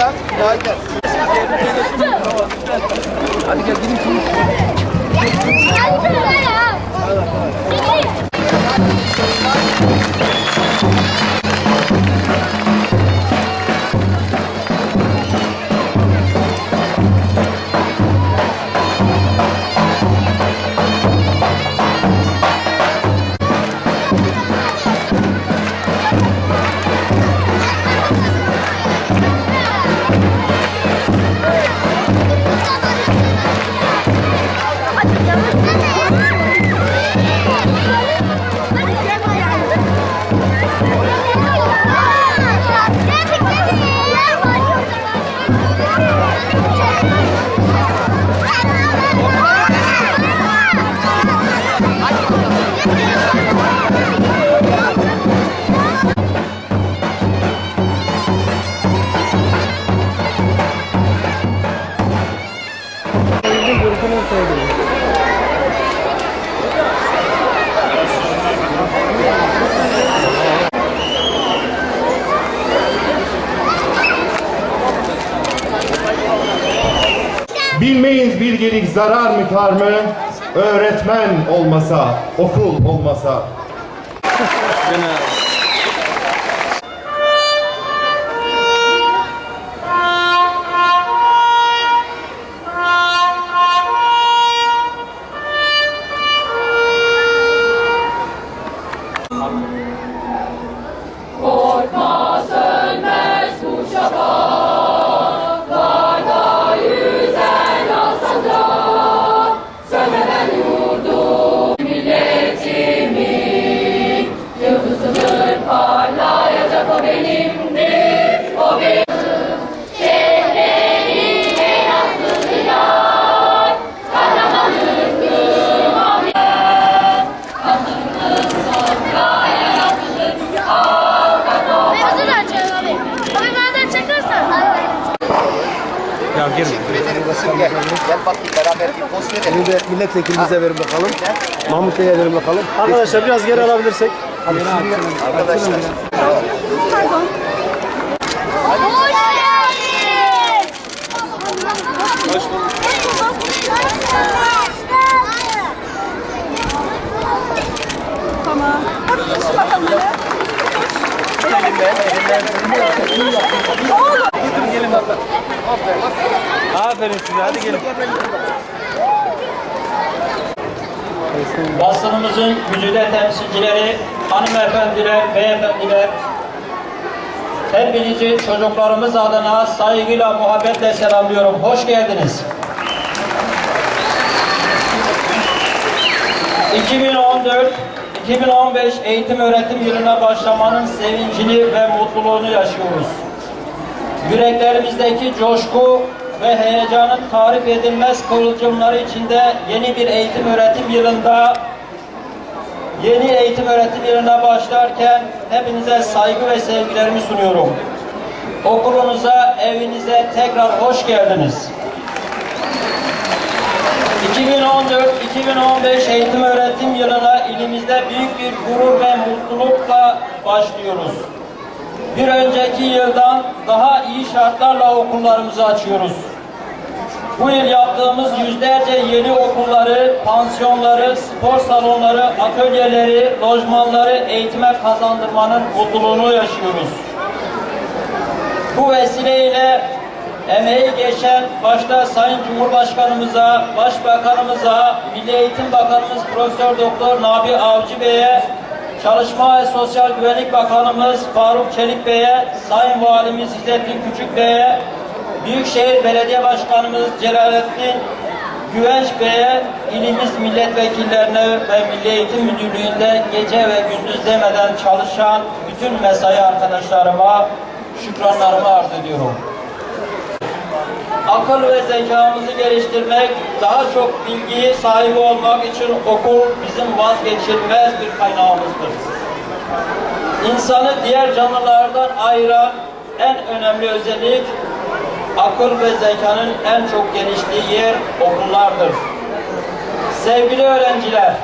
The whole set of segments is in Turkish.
Lütfen. Ya gel. Hadi gel gidin. Bilgelik zarar mı kar mı? Öğretmen olmasa, okul olmasa. Gel. Gel bak bir beraber bir poz verelim. Şimdi de milletvekilimize verin bakalım. Mahmut Bey'e verin bakalım. Arkadaşlar biraz geri alabilirsek. Arkadaşlar. Hoş geldin. Hoş Tamam. Hadi bakalım. Aferin size hadi gelin. Basınımızın güzide temsilcileri, hanımefendiler, beyefendiler, hepinizi çocuklarımız adına saygıyla, muhabbetle selamlıyorum. Hoş geldiniz. 2014-2015 eğitim öğretim yılına başlamanın sevincini ve mutluluğunu yaşıyoruz. Yüreklerimizdeki coşku ve heyecanın tarif edilmez kıvılcımları içinde yeni bir eğitim öğretim yılında yeni eğitim öğretim yılına başlarken hepinize saygı ve sevgilerimi sunuyorum. Okulunuza, evinize tekrar hoş geldiniz. 2014-2015 eğitim öğretim yılına ilimizde büyük bir gurur ve mutlulukla başlıyoruz. Bir önceki yıldan daha iyi şartlarla okullarımızı açıyoruz. Bu yıl yaptığımız yüzlerce yeni okulları, pansiyonları, spor salonları, atölyeleri, lojmanları eğitime kazandırmanın mutluluğunu yaşıyoruz. Bu vesileyle emeği geçen başta Sayın Cumhurbaşkanımıza, Başbakanımıza, Milli Eğitim Bakanımız Profesör Doktor Nabi Avcı Bey'e, Çalışma ve Sosyal Güvenlik Bakanımız Faruk Çelik Bey'e, Sayın Valimiz İzzettin Küçük Bey'e, Büyükşehir Belediye Başkanımız Celalettin Güvenç Bey'e, ilimiz milletvekillerine ve Milli Eğitim Müdürlüğü'nde gece ve gündüz demeden çalışan bütün mesai arkadaşlarıma şükranlarımı arz ediyorum. Akıl ve zekamızı geliştirmek, daha çok bilgiye sahibi olmak için okul bizim vazgeçilmez bir kaynağımızdır. İnsanı diğer canlılardan ayıran en önemli özellik akıl ve zekanın en çok geliştiği yer okullardır. Sevgili öğrenciler,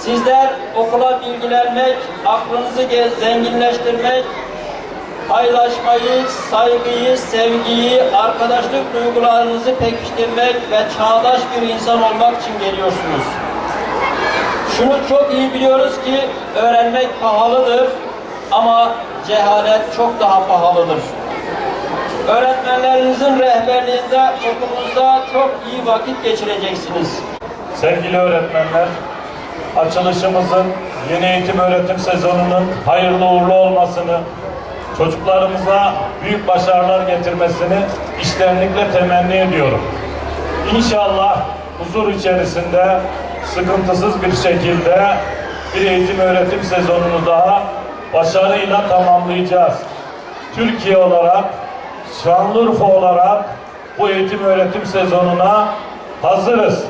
sizler okula bilgilenmek, aklınızı zenginleştirmek paylaşmayı, saygıyı, sevgiyi, arkadaşlık duygularınızı pekiştirmek ve çağdaş bir insan olmak için geliyorsunuz. Şunu çok iyi biliyoruz ki öğrenmek pahalıdır ama cehalet çok daha pahalıdır. Öğretmenlerinizin rehberliğinde okulunuzda çok iyi vakit geçireceksiniz. Sevgili öğretmenler, açılışımızın yeni eğitim öğretim sezonunun hayırlı uğurlu olmasını, çocuklarımıza büyük başarılar getirmesini içtenlikle temenni ediyorum. İnşallah huzur içerisinde sıkıntısız bir şekilde bir eğitim öğretim sezonunu daha başarıyla tamamlayacağız. Türkiye olarak, Şanlıurfa olarak bu eğitim öğretim sezonuna hazırız.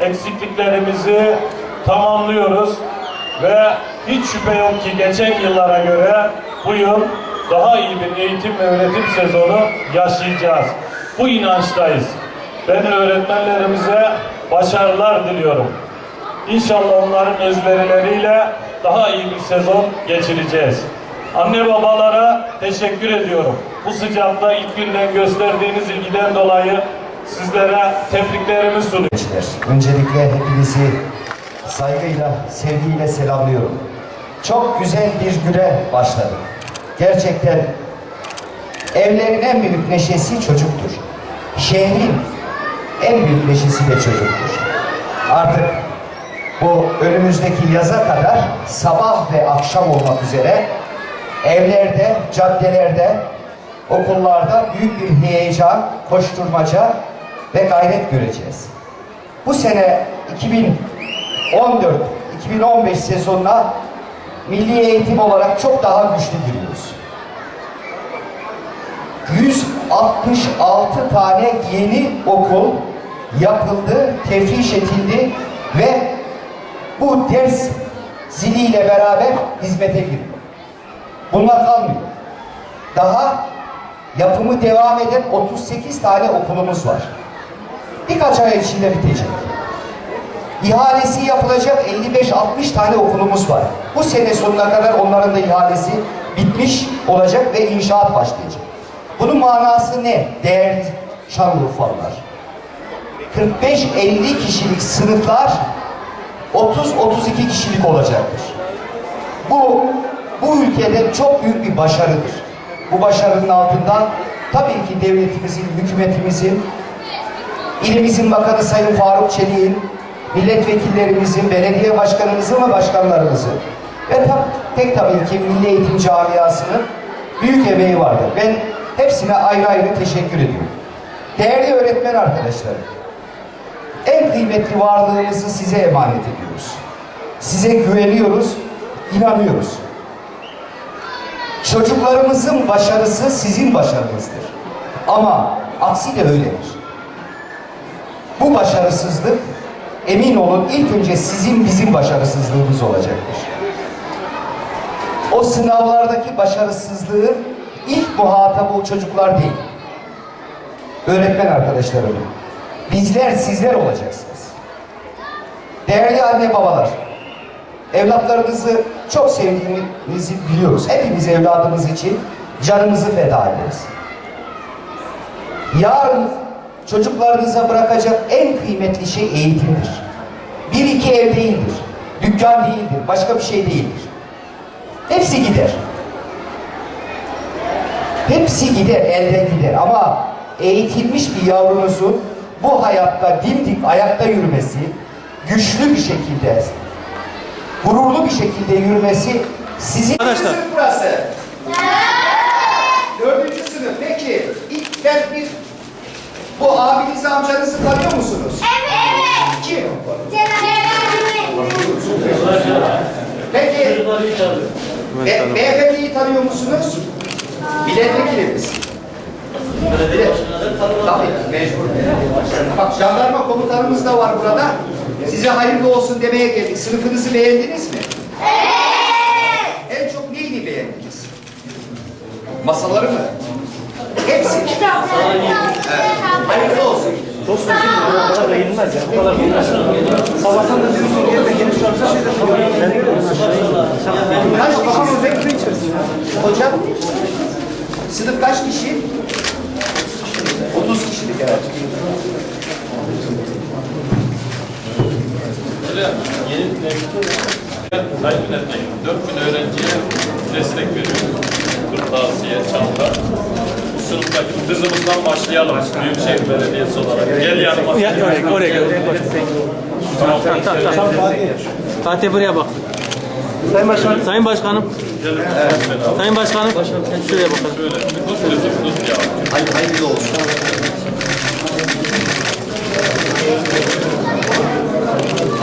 Eksikliklerimizi tamamlıyoruz ve hiç şüphe yok ki geçen yıllara göre bu yıl daha iyi bir eğitim ve öğretim sezonu yaşayacağız. Bu inançtayız. Ben öğretmenlerimize başarılar diliyorum. İnşallah onların özverileriyle daha iyi bir sezon geçireceğiz. Anne babalara teşekkür ediyorum. Bu sıcakta ilk günden gösterdiğiniz ilgiden dolayı sizlere tebriklerimi sunuyorum. Öncelikle hepinizi saygıyla, sevgiyle selamlıyorum. Çok güzel bir güne başladık. Gerçekten evlerin en büyük neşesi çocuktur. Şehrin en büyük neşesi de çocuktur. Artık bu önümüzdeki yaza kadar sabah ve akşam olmak üzere evlerde, caddelerde, okullarda büyük bir heyecan, koşturmaca ve gayret göreceğiz. Bu sene 2014-2015 sezonuna milli eğitim olarak çok daha güçlü giriyoruz. 166 tane yeni okul yapıldı, tefriş edildi ve bu ders ziliyle beraber hizmete giriyor. Bunlar kalmıyor. Daha yapımı devam eden 38 tane okulumuz var. Birkaç ay içinde bitecek. İhalesi yapılacak 55-60 tane okulumuz var. Bu sene sonuna kadar onların da ihalesi bitmiş olacak ve inşaat başlayacak. Bunun manası ne? Değerli Şanlıurfalılar. 45-50 kişilik sınıflar 30-32 kişilik olacaktır. Bu bu ülkede çok büyük bir başarıdır. Bu başarının altından tabii ki devletimizin, hükümetimizin, ilimizin bakanı Sayın Faruk Çelik'in, milletvekillerimizin, belediye başkanımızın ve başkanlarımızın ve tab- tek tabii ki Milli Eğitim Camiası'nın büyük emeği vardır. Ben hepsine ayrı ayrı teşekkür ediyorum. Değerli öğretmen arkadaşlarım, en kıymetli varlığımızı size emanet ediyoruz. Size güveniyoruz, inanıyoruz. Çocuklarımızın başarısı sizin başarınızdır. Ama aksi de öyledir. Bu başarısızlık emin olun ilk önce sizin bizim başarısızlığımız olacaktır. O sınavlardaki başarısızlığın ilk muhatabı o çocuklar değil. Öğretmen arkadaşlarım. Bizler sizler olacaksınız. Değerli anne babalar, evlatlarınızı çok sevdiğinizi biliyoruz. Hepimiz evladımız için canımızı feda ederiz. Yarın çocuklarınıza bırakacak en kıymetli şey eğitimdir. Bir iki ev değildir. Dükkan değildir. Başka bir şey değildir. Hepsi gider. Hepsi gider, elden gider. Ama eğitilmiş bir yavrunuzun bu hayatta dimdik ayakta yürümesi, güçlü bir şekilde, gururlu bir şekilde yürümesi sizin... Arkadaşlar. Sınıf burası. Dördüncü sınıf. Peki, ilk ben bir... Bu abinizi, amcanızı tanıyor musunuz? Evet. Kim? Peki, be, beyefendiyi tanıyor musunuz? Milletvekilimiz. Tabii, mecbur. Bak jandarma komutanımız da var burada. Size hayırlı olsun demeye geldik. Sınıfınızı beğendiniz mi? Evet. En çok neyini beğendiniz? Masaları mı? Hepsi. Evet. Hayırlı olsun. Dostum şimdi bu kadar beğenilmez ya. Bu kadar beğenilmez. Sabahtan da diyorsun yerine gelip çalışan şeyde Kaç kişi? Hocam, sınıf kaç kişi? öğrencilere yeni takip etmek, 4 bin öğrenciye destek veriyoruz. Kırtasiye, çanta. Bu sınıftaki kızımızdan başlayalım. Büyükşehir Belediyesi olarak. Gel yanıma. Ya, oraya, oraya gel. Tamam, tamam, tamam. Fatih buraya bak. Sayın Başkanım. Sayın Başkanım. Evet. Sayın Başkanım. Şuraya bakalım. Şöyle. Dur, dur, dur ya. Hayır, hayırlı olsun.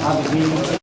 Hallelujah